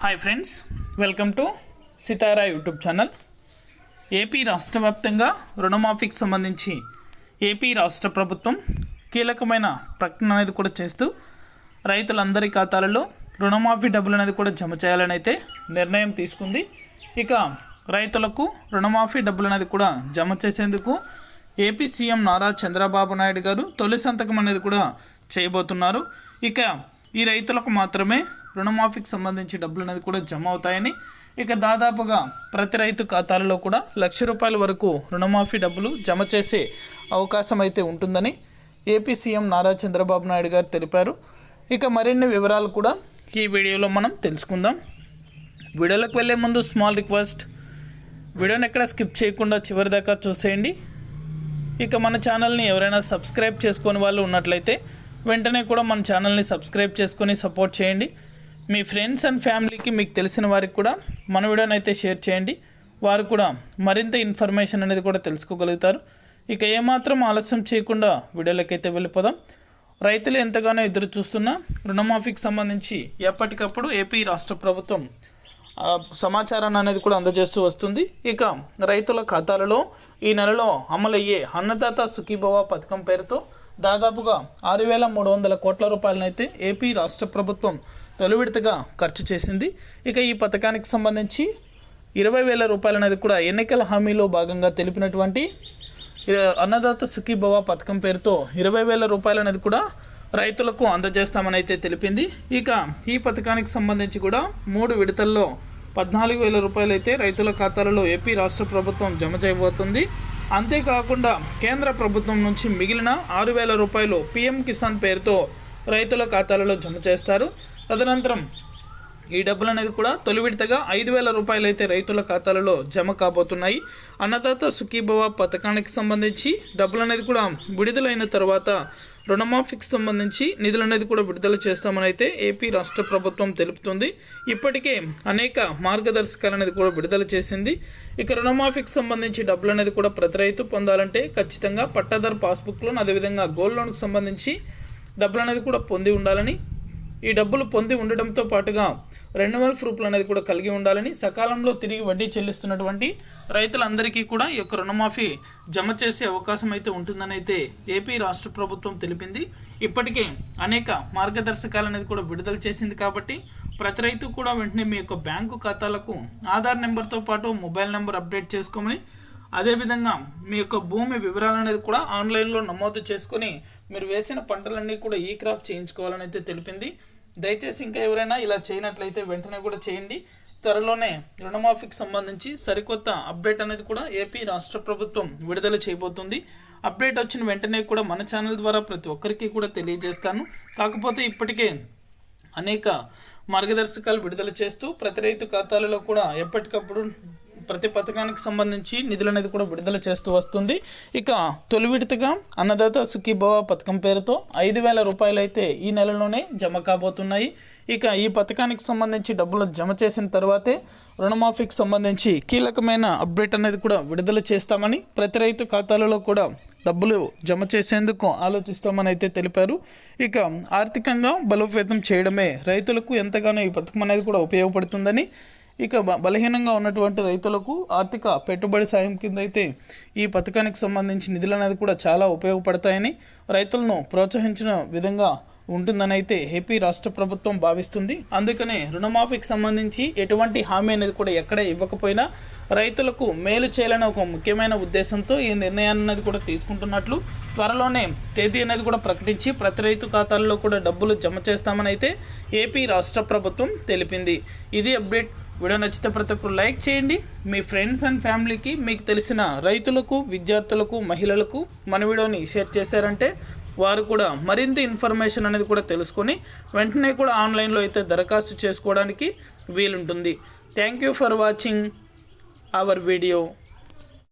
Hi friends welcome to Sitara YouTube channel AP రాష్ట్ర వ్యాప్తంగా రుణమాఫీకి సంబంధించి ఏపీ రాష్ట్ర ప్రభుత్వం కీలకమైన ప్రకటన అనేది కూడా చేస్తూ రైతులందరి ఖాతాలలో రుణమాఫీ డబ్బులు అనేది కూడా జమ చేయాలని అయితే నిర్ణయం తీసుకుంది ఇక రైతులకు రుణమాఫీ డబ్బులు అనేది కూడా జమ చేసేందుకు A P C M Nara Chandrababu Naidu garu తొలి సంతకం అనేది కూడా చేయబోతున్నారు ఇక ఈ రైతులకు మాత్రమే రుణమాఫీకి సంబంధించి డబ్బులు అనేది కూడా జమ అవుతాయని ఇక దాదాపుగా ప్రతి రైతు ఖాతాలలో కూడా లక్ష రూపాయల వరకు రుణమాఫీ డబ్బులు జమ చేసే అవకాశం అయితే ఉంటుందని ఏపీ సీఎం నారా చంద్రబాబు నాయుడు గారు తెలిపారు. ఇక మరిన్ని వివరాలు కూడా ఈ వీడియోలో మనం తెలుసుకుందాం. వీడియోలోకి వెళ్ళే ముందు స్మాల్ రిక్వెస్ట్ వీడియోని ఎక్కడ స్కిప్ చేయకుండా చివరి దాకా చూసేయండి. ఇక మన ఛానల్ని ఎవరైనా సబ్స్క్రైబ్ చేసుకొని వాళ్ళు ఉన్నట్లయితే వెంటనే కూడా మన ఛానల్ని సబ్స్క్రైబ్ చేసుకొని సపోర్ట్ చేయండి. మీ ఫ్రెండ్స్ అండ్ ఫ్యామిలీకి మీకు తెలిసిన వారికి కూడా మన వీడియోని అయితే షేర్ చేయండి. వారు కూడా మరింత ఇన్ఫర్మేషన్ అనేది కూడా తెలుసుకోగలుగుతారు. ఇక ఏమాత్రం ఆలస్యం చేయకుండా వీడియోలోకి వెళ్ళిపోదాం. రైతులు ఎంతగానో ఎదురు చూస్తున్న రుణమాఫీకి సంబంధించి ఎప్పటికప్పుడు ఏపీ రాష్ట్ర ప్రభుత్వం సమాచారాన్ని అనేది కూడా అందజేస్తూ వస్తుంది. ఇక రైతుల ఖాతాలలో ఈ నెలలో అమలయ్యే అన్నదాత సుఖీభవ పథకం పేరుతో దాదాపుగా ఆరు వేల మూడు వందల కోట్ల రూపాయలనైతే ఏపీ రాష్ట్ర ప్రభుత్వం తొలి విడతగా ఖర్చు చేసింది. ఇక ఈ పథకానికి సంబంధించి ఇరవై వేల రూపాయలు అనేది కూడా ఎన్నికల హామీలో భాగంగా తెలిపినటువంటి అన్నదాత సుఖీభవ పథకం పేరుతో ఇరవై వేల రూపాయలు అనేది కూడా రైతులకు అందజేస్తామని అయితే తెలిపింది. ఇక ఈ పథకానికి సంబంధించి కూడా మూడు విడతల్లో పద్నాలుగు వేల రూపాయలు అయితే రైతుల ఖాతాలలో ఏపీ రాష్ట్ర ప్రభుత్వం జమ చేయబోతుంది. అంతేకాకుండా కేంద్ర ప్రభుత్వం నుంచి మిగిలిన ఆరు వేల రూపాయలు పిఎం కిసాన్ పేరుతో రైతుల ఖాతాలలో జమ చేస్తారు. తదనంతరం ఈ డబ్బులు అనేది కూడా తొలి విడతగా ఐదు వేల రూపాయలు అయితే రైతుల ఖాతాలలో జమ కాబోతున్నాయి. అన్నదాత సుఖీభవ పథకానికి సంబంధించి డబ్బులు అనేది కూడా విడుదలైన తర్వాత రుణమాఫీకి సంబంధించి నిధులు అనేది కూడా విడుదల చేస్తామని అయితే ఏపీ రాష్ట్ర ప్రభుత్వం తెలుపుతుంది. ఇప్పటికే అనేక మార్గదర్శకాలు అనేది కూడా విడుదల చేసింది. ఇక రుణమాఫీకి సంబంధించి డబ్బులు అనేది కూడా ప్రతి రైతు పొందాలంటే ఖచ్చితంగా పట్టాదారు పాస్బుక్ లోన్ అదేవిధంగా గోల్డ్ లోన్కి సంబంధించి డబ్బులు అనేది కూడా పొంది ఉండాలని ఈ డబ్బులు పొంది ఉండడంతో పాటుగా రెన్యువల్ ప్రూఫ్లు అనేది కూడా కలిగి ఉండాలని సకాలంలో తిరిగి వడ్డీ చెల్లిస్తున్నటువంటి రైతులందరికీ కూడా ఈ యొక్క రుణమాఫీ జమ చేసే అవకాశం అయితే ఉంటుందని అయితే ఏపీ రాష్ట్ర ప్రభుత్వం తెలిపింది. ఇప్పటికే అనేక మార్గదర్శకాలు అనేది కూడా విడుదల చేసింది కాబట్టి ప్రతి రైతు కూడా వెంటనే మీ యొక్క బ్యాంకు ఖాతాలకు ఆధార్ నెంబర్తో పాటు మొబైల్ నెంబర్ అప్డేట్ చేసుకోమని అదేవిధంగా మీ యొక్క భూమి వివరాలు అనేది కూడా ఆన్లైన్లో నమోదు చేసుకొని మీరు వేసిన పంటలన్నీ కూడా ఈ క్రాఫ్ట్ చేయించుకోవాలని అయితే తెలిపింది. దయచేసి ఇంకా ఎవరైనా ఇలా చేయనట్లయితే వెంటనే కూడా చేయండి. త్వరలోనే రుణమాఫీకి సంబంధించి సరికొత్త అప్డేట్ అనేది కూడా ఏపీ రాష్ట్ర ప్రభుత్వం విడుదల చేయబోతుంది. అప్డేట్ వచ్చిన వెంటనే కూడా మన ఛానల్ ద్వారా ప్రతి ఒక్కరికి కూడా తెలియజేస్తాను. కాకపోతే ఇప్పటికే అనేక మార్గదర్శకాలు విడుదల చేస్తూ ప్రతి రైతు ఖాతాలలో కూడా ఎప్పటికప్పుడు ప్రతి పథకానికి సంబంధించి నిధులు అనేది కూడా విడుదల చేస్తూ వస్తుంది. ఇక తొలి విడతగా అన్నదాత సుఖీభవ పథకం పేరుతో ఐదు వేల రూపాయలు అయితే ఈ నెలలోనే జమ కాబోతున్నాయి. ఇక ఈ పథకానికి సంబంధించి డబ్బులు జమ చేసిన తర్వాతే రుణమాఫీకి సంబంధించి కీలకమైన అప్డేట్ అనేది కూడా విడుదల చేస్తామని ప్రతి రైతు ఖాతాలలో కూడా డబ్బులు జమ చేసేందుకు ఆలోచిస్తామని అయితే తెలిపారు. ఇక ఆర్థికంగా బలోపేతం చేయడమే రైతులకు ఎంతగానో ఈ పథకం అనేది కూడా ఉపయోగపడుతుందని ఇక బలహీనంగా ఉన్నటువంటి రైతులకు ఆర్థిక పెట్టుబడి సాయం కింద అయితే ఈ పథకానికి సంబంధించి నిధులు అనేది కూడా చాలా ఉపయోగపడతాయని రైతులను ప్రోత్సహించిన విధంగా ఉంటుందని అయితే ఏపీ రాష్ట్ర ప్రభుత్వం భావిస్తుంది. అందుకనే రుణమాఫీకి సంబంధించి ఎటువంటి హామీ అనేది కూడా ఎక్కడ ఇవ్వకపోయినా రైతులకు మేలు చేయాలని ఒక ముఖ్యమైన ఉద్దేశంతో ఈ నిర్ణయాన్ని అనేది కూడా తీసుకుంటున్నట్లు త్వరలోనే తేదీ అనేది కూడా ప్రకటించి ప్రతి రైతు ఖాతాల్లో కూడా డబ్బులు జమ చేస్తామని అయితే ఏపీ రాష్ట్ర ప్రభుత్వం తెలిపింది. ఇది అప్డేట్ వీడియో నచ్చితే ప్రతి ఒక్కరు లైక్ చేయండి. మీ ఫ్రెండ్స్ అండ్ ఫ్యామిలీకి మీకు తెలిసిన రైతులకు విద్యార్థులకు మహిళలకు మన వీడియోని షేర్ చేశారంటే వారు కూడా మరింత ఇన్ఫర్మేషన్ అనేది కూడా తెలుసుకొని వెంటనే కూడా ఆన్లైన్లో అయితే దరఖాస్తు చేసుకోవడానికి వీలుంటుంది. Thank you for watching our video